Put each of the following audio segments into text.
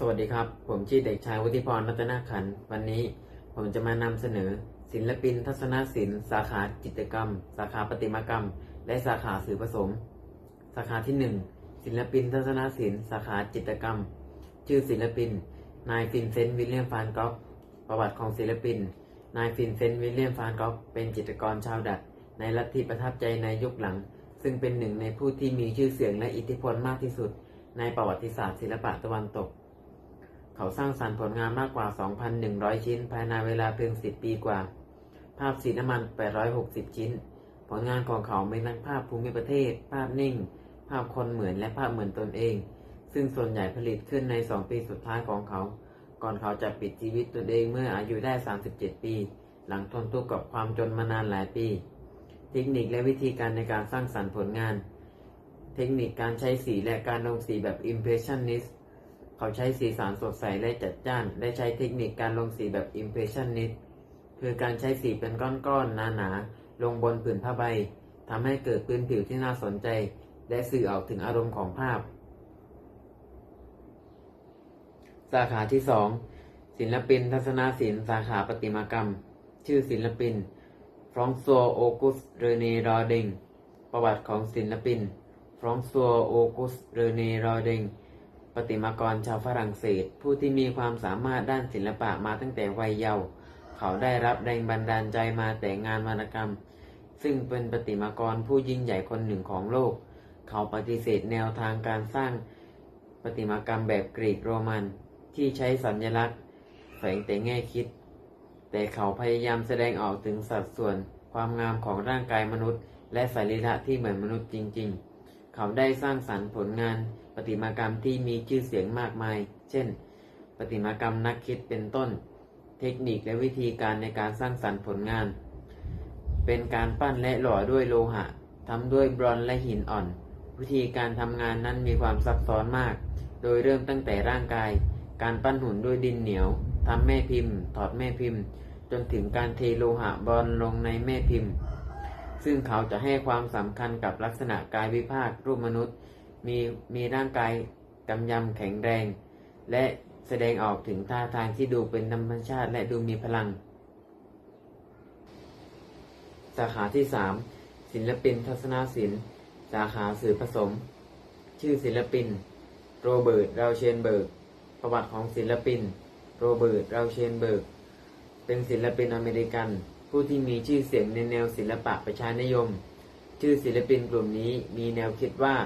สวัสดีครับ ผมชื่อเด็กชายวุฒิพรรัตนขันธ์วันนี้ผมจะมานำเสนอ ศิลปิน ทัศนศิลป์ สาขาจิตรกรรม สาขาประติมากรรม และสาขาสื่อผสม สาขาที่ 1 ศิลปิน ทัศนศิลป์ สาขาจิตรกรรม ชื่อศิลปิน นายฟินเซนต์วิลเลียมฟานก๊อกประวัติของศิลปิน นายฟินเซนต์วิลเลียมฟานก๊อกเป็นจิตรกรชาวดัตในลัทธิประทับใจในยุคหลัง ซึ่งเป็นหนึ่งในผู้ที่มีชื่อเสียงและอิทธิพลมากที่สุด ในประวัติศาสตร์ศิลปะตะวันตก เขาสร้างสรรค์ผลงานมากกว่า 2,100 ชิ้น ภายในเวลาเพียง 10 ปีกว่า ภาพสีน้ำมัน 860 ชิ้น ผลงานของเขาเป็นทั้งภาพภูมิประเทศ ภาพนิ่ง ภาพคนเหมือนและภาพเหมือนตนเอง ซึ่งส่วนใหญ่ผลิตขึ้นใน 2 ปีสุดท้ายของเขา ก่อนเขาจะปิดชีวิตตนเองเมื่ออายุได้ 37 ปี หลังทนทุกข์กับความจนมานานหลายปี เทคนิคและวิธีการในการสร้างสรรค์ผลงาน เทคนิคการใช้สีและการลงสีแบบ Impressionist เขาใช้สีสันสดใสและจัดจ้านและใช้เทคนิคการลงสีแบบ Impressionist คือการใช้สีเป็นก้อนๆหนาๆลงบนผืนผ้าใบทำให้เกิดพื้นผิวที่น่าสนใจ และสื่อออกถึงอารมณ์ของภาพ สาขาที่ 2 ศิลปินทัศนศิลป์สาขาประติมากรรม ชื่อศิลปินฟรองซัวโอกุสเรเนรอเดงประวัติของศิลปินฟรองซัวโอกุสเรเนรอเดง ประติมากรชาวฝรั่งเศส ผู้ที่มีความสามารถด้านศิลปะมาตั้งแต่วัยเยาว์เขาได้รับแรงบันดาลใจมาแต่งานวรรณกรรม ซึ่งเป็นประติมากรผู้ยิ่งใหญ่คนหนึ่งของโลก เขาปฏิเสธแนวทางการสร้างประติมากรรมแบบกรีกโรมันที่ใช้สัญลักษณ์แฝงแต่แง่คิด แต่เขาพยายามแสดงออกถึงสัดส่วนความงามของร่างกายมนุษย์ และสรีระที่เหมือนมนุษย์จริง ๆ เขาได้สร้างสรรค์ผลงาน ประติมากรรมที่มีชื่อเสียงมากมาย เช่น ประติมากรรมนักคิดเป็นต้น เทคนิคและวิธีการในการสร้างสรรค์ผลงาน เป็นการปั้นและหล่อด้วยโลหะทำด้วยบรอนซ์และหินอ่อน วิธีการทำงานนั้นมีความซับซ้อนมาก โดยเริ่มตั้งแต่ร่างกาย การปั้นหุ่นด้วยดินเหนียวทำแม่พิมพ์ ถอดแม่พิมพ์ จนถึงการเทโลหะบอลลงในแม่พิมพ์ ซึ่งเขาจะให้ความสำคัญกับลักษณะกายวิภาครูปมนุษย์ มีมีร่างกายกำยำแข็งแรง และแสดงออกถึงท่าทางที่ดูเป็นธรรมชาติและดูมีพลัง สาขาที่ 3 ศิลปินทัศนศิลป์ สาขาสื่อผสม ชื่อศิลปิน โรเบิร์ต ราเชนเบิร์ก ประวัติของศิลปิน โรเบิร์ต ราเชนเบิร์ก เป็นศิลปินอเมริกัน ผู้ที่มีชื่อเสียงในแนวศิลปะประชานิยม ชื่อศิลปินกลุ่มนี้มีแนวคิดว่า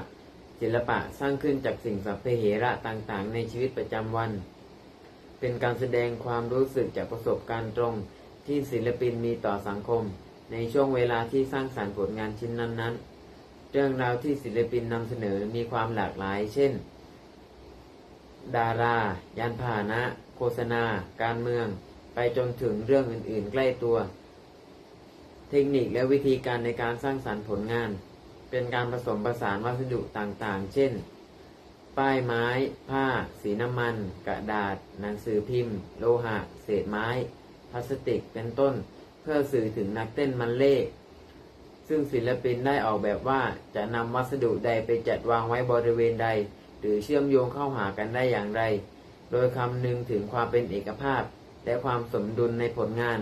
ศิลปะสร้างขึ้นจากสิ่งสัพเพเหระต่างๆ ในชีวิตประจำวัน เป็นการแสดงความรู้สึกจากประสบการณ์ตรงที่ศิลปินมีต่อสังคม ในช่วงเวลาที่สร้างสรรค์ผลงานชิ้นนั้นๆ เรื่องราวที่ศิลปินนำเสนอมีความหลากหลาย เช่น ดารา ยานพาหนะ โฆษณา การเมือง ไปจนถึงเรื่องอื่นๆ ใกล้ตัว เทคนิคและวิธีการในการสร้างสรรค์ผลงาน เป็นการผสมผสานวัสดุต่างๆ เช่น ป้ายไม้ ผ้า สีน้ำมัน กระดาษ หนังสือพิมพ์ โลหะ เศษไม้ พลาสติก เป็นต้น เพื่อสื่อถึงนักเต้นมันเล่ซึ่งศิลปินได้ออกแบบว่าจะนำวัสดุใดไปจัดวางไว้บริเวณใด หรือเชื่อมโยงเข้าหากันได้อย่างไร โดยคำนึงถึงความเป็นเอกภาพ และความสมดุลในผลงาน